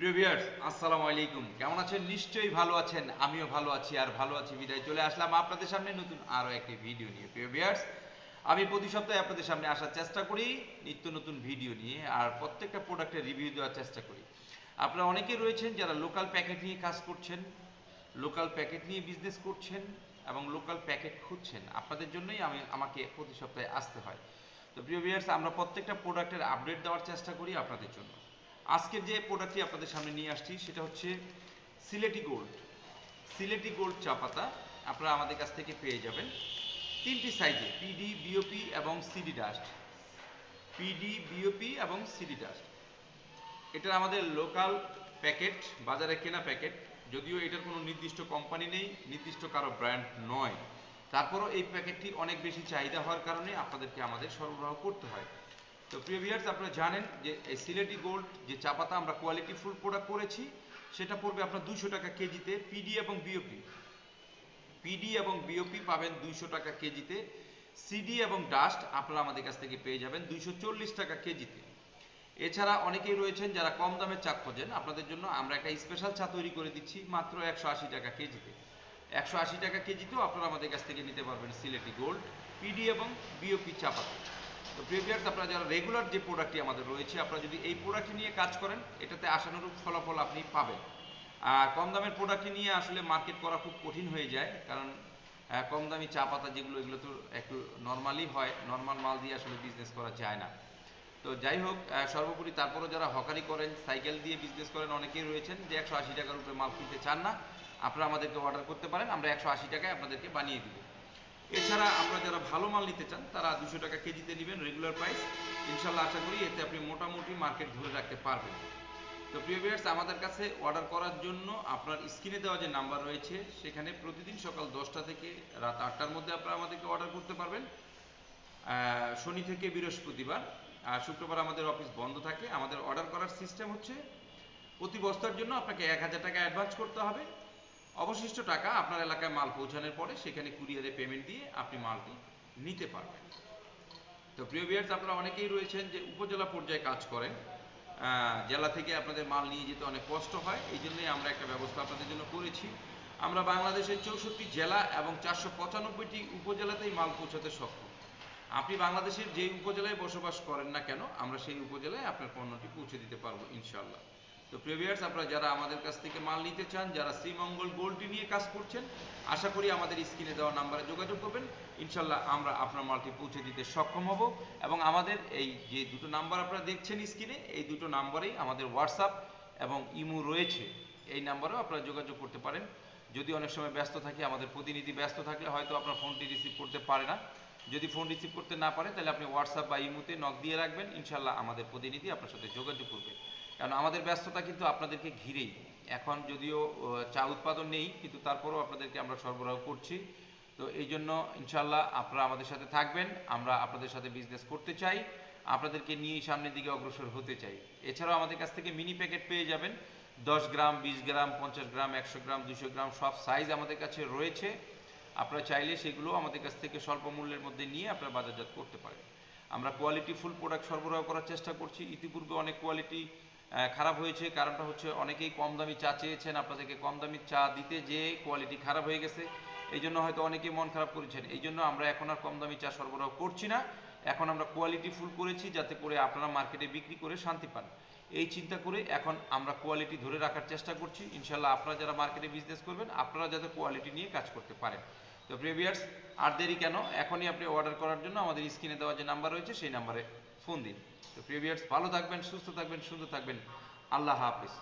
প্রিয় ভিউয়ার্স, আসসালামু আলাইকুম। কেমন আছেন? নিশ্চয়ই ভালো আছেন। আমিও ভালো আছি আর ভালো আছি। বিদায় চলে আসলাম আপনাদের সামনে নতুন আরও একটি ভিডিও নিয়ে। প্রিয় ভিউয়ার্স, আমি প্রতি সপ্তাহে আপনাদের সামনে আসার চেষ্টা করি, নিত্য নতুন ভিডিও নিয়ে আর প্রত্যেকটা প্রোডাক্টের রিভিউ দেওয়ার চেষ্টা করি। আপনারা অনেকে রয়েছেন যারা লোকাল প্যাকেট নিয়ে কাজ করছেন, লোকাল প্যাকেট নিয়ে বিজনেস করছেন এবং লোকাল প্যাকেট খুঁজছেন। আপনাদের জন্যই আমি, আমাকে প্রতি সপ্তাহে আসতে হয়। তো প্রিয় ভিউয়ার্স, আমরা প্রত্যেকটা প্রোডাক্টের আপডেট দেওয়ার চেষ্টা করি আপনাদের জন্য। আজকের যে প্রোডাক্টটি আপনাদের সামনে নিয়ে আসছি, সেটা হচ্ছে সিলেটি গোল্ড সিলেটি গোল্ড চা পাতা আপনারা আমাদের কাছ থেকে পেয়ে যাবেন। তিনটি সাইজে পিডি বিওপি এবং সিডি ডাস্ট পিডি বিওপি এবং সিডি ডাস্ট এটা আমাদের লোকাল প্যাকেট বাজারে কেনা প্যাকেট যদিও এটার কোনো নির্দিষ্ট কোম্পানি নেই, নির্দিষ্ট কারও ব্র্যান্ড নয়। তারপরও এই প্যাকেটটি অনেক বেশি চাহিদা হওয়ার কারণে আপনাদেরকে আমাদের সরবরাহ করতে হয়। তো প্রিয় ভিউয়ার্স আপনারা জানেন যে এই সিলেটি গোল্ড যে চা পাতা আমরা কোয়ালিটি ফুল প্রোডাক্ট করেছি, সেটা পড়বে আপনার দুশো টাকা কেজিতে পিডি এবং বিওপি পিডি এবং বিওপি পাবেন দুইশো টাকা কেজিতে। সিডি এবং ডাস্ট আপনারা আমাদের কাছ থেকে পেয়ে যাবেন দুইশো চল্লিশ টাকা কেজিতে। এছাড়া অনেকেই রয়েছেন যারা কম দামের চা খোঁজেন, আপনাদের জন্য আমরা একটা স্পেশাল চা তৈরি করে দিচ্ছি মাত্র একশো আশি টাকা কেজিতে। একশো আশি টাকা কেজিতেও আপনারা আমাদের কাছ থেকে নিতে পারবেন সিলেটি গোল্ড পিডি এবং বিওপি চা পাতা তো প্রিভিয়ার্স আপনারা যারা রেগুলার যে প্রোডাক্টটি আমাদের রয়েছে, আপনারা যদি এই প্রোডাক্টটি নিয়ে কাজ করেন, এটাতে আশানুরূপ ফলাফল আপনি পাবেন। আর কম দামের প্রোডাক্টটি নিয়ে আসলে মার্কেট করা খুব কঠিন হয়ে যায়, কারণ কম দামি চা পাতা যেগুলো, এগুলো তো একটু নর্মালি হয় নর্মাল মাল দিয়ে আসলে বিজনেস করা যায় না। তো যাই হোক সর্বোপরি তারপরও যারা হকারি করেন সাইকেল দিয়ে বিজনেস করেন, অনেকেই রয়েছেন যে একশো আশি টাকার উপরে মাল কিনতে চান না। আপনারা আমাদেরকে অর্ডার করতে পারেন, আমরা একশো আশি টাকায় আপনাদেরকে বানিয়ে দিব। এছাড়া আপনারা যারা ভালো মাল নিতে চান, তারা দুশো টাকা কেজিতে নেবেন রেগুলার প্রাইস ইনশাল্লাহ আশা করি এতে আপনি মোটামুটি মার্কেট ধরে রাখতে পারবেন। তো প্রিয় ভিউয়ার্স আমাদের কাছে অর্ডার করার জন্য আপনার স্ক্রিনে দেওয়া যে নাম্বার রয়েছে, সেখানে প্রতিদিন সকাল দশটা থেকে রাত আটটার মধ্যে আপনারা আমাদেরকে অর্ডার করতে পারবেন। শনি থেকে বৃহস্পতিবার, আর শুক্রবার আমাদের অফিস বন্ধ থাকে। আমাদের অর্ডার করার সিস্টেম হচ্ছে, প্রতি বস্তার জন্য আপনাকে এক হাজার টাকা অ্যাডভান্স করতে হবে। অবশিষ্ট টাকা আপনার এলাকায় মাল পৌঁছানোর পরে সেখানে কুরিয়ারে পেমেন্ট দিয়ে আপনি মালটি নিতে পারবেন। তো প্রিয় ভিউয়ার্স আপনারা অনেকেই রয়েছেন যে উপজেলা পর্যায়ে কাজ করেন। জেলা থেকে আপনাদের মাল নিয়ে যেতে অনেক কষ্ট হয়। এই জন্যই আমরা একটা ব্যবস্থা আপনাদের জন্য করেছি। আমরা বাংলাদেশের চৌষট্টি জেলা এবং চারশো পঁচানব্বইটি উপজেলাতেই মাল পৌঁছাতে সক্ষম। আপনি বাংলাদেশের যে উপজেলায় বসবাস করেন না কেন, আমরা সেই উপজেলায় আপনার পণ্যটি পৌঁছে দিতে পারব ইনশাল্লাহ তো প্রিভিয়ার্স আপনারা যারা আমাদের কাছ থেকে মাল নিতে চান, যারা শ্রীমঙ্গল গোল্ডটি নিয়ে কাজ করছেন, আশা করি আমাদের স্ক্রিনে দেওয়া নাম্বারে যোগাযোগ করবেন। ইনশাল্লাহ আমরা আপনার মালটি পৌঁছে দিতে সক্ষম হব এবং আমাদের এই যে দুটো নাম্বার আপনারা দেখছেন স্ক্রিনে, এই দুটো নাম্বারেই আমাদের হোয়াটসঅ্যাপ এবং ইমো রয়েছে। এই নাম্বারেও আপনারা যোগাযোগ করতে পারেন। যদি অনেক সময় ব্যস্ত থাকি, আমাদের প্রতিনিধি ব্যস্ত থাকলে হয়তো আপনার ফোনটি রিসিভ করতে পারে না। যদি ফোন রিসিভ করতে না পারে, তাহলে আপনি হোয়াটসঅ্যাপ বা ইমোতে নক দিয়ে রাখবেন। ইনশাল্লাহ আমাদের প্রতিনিধি আপনার সাথে যোগাযোগ করবে। কারণ আমাদের ব্যস্ততা কিন্তু আপনাদেরকে ঘিরেই। এখন যদিও চা উৎপাদন নেই, কিন্তু তারপরেও আপনাদেরকে আমরা সরবরাহ করছি। তো এই জন্য ইনশাল্লাহ আপনারা আমাদের সাথে থাকবেন, আমরা আপনাদের সাথে বিজনেস করতে চাই, আপনাদেরকে নিয়ে সামনের দিকে অগ্রসর হতে চাই। এছাড়াও আমাদের কাছ থেকে মিনি প্যাকেট পেয়ে যাবেন। দশ গ্রাম, বিশ গ্রাম, পঞ্চাশ গ্রাম, একশো গ্রাম, দুশো গ্রাম, সব সাইজ আমাদের কাছে রয়েছে। আপনারা চাইলে সেগুলো আমাদের কাছ থেকে স্বল্প মূল্যের মধ্যে নিয়ে আপনারা বাজারজাত করতে পারেন। আমরা কোয়ালিটি ফুল প্রোডাক্ট সরবরাহ করার চেষ্টা করছি। ইতিপূর্বে অনেক কোয়ালিটি খারাপ হয়েছে। কারণটা হচ্ছে অনেকেই কম দামি চা চেয়েছেন, আপনাদেরকে কম দামি চা দিতে যে কোয়ালিটি খারাপ হয়ে গেছে। এই জন্য হয়তো অনেকেই মন খারাপ করেছেন। এই জন্য আমরা এখন আর কম দামি চা সরবরাহ করছি না। এখন আমরা কোয়ালিটি ফুল করেছি, যাতে করে আপনারা মার্কেটে বিক্রি করে শান্তি পান। এই চিন্তা করে এখন আমরা কোয়ালিটি ধরে রাখার চেষ্টা করছি। ইনশাল্লাহ আপনারা যারা মার্কেটে বিজনেস করবেন, আপনারা যাতে কোয়ালিটি নিয়ে কাজ করতে পারেন। তো প্রিভিয়ার্স আর দেরি কেন? এখনই আপনি অর্ডার করার জন্য আমাদের স্ক্রিনে দেওয়া যে নাম্বার রয়েছে, সেই নাম্বারে ফোন দিন তো প্রিভিয়ার্স ভালো থাকবেন সুস্থ থাকবেন সুন্দর থাকবেন। আল্লাহ হাফিজ।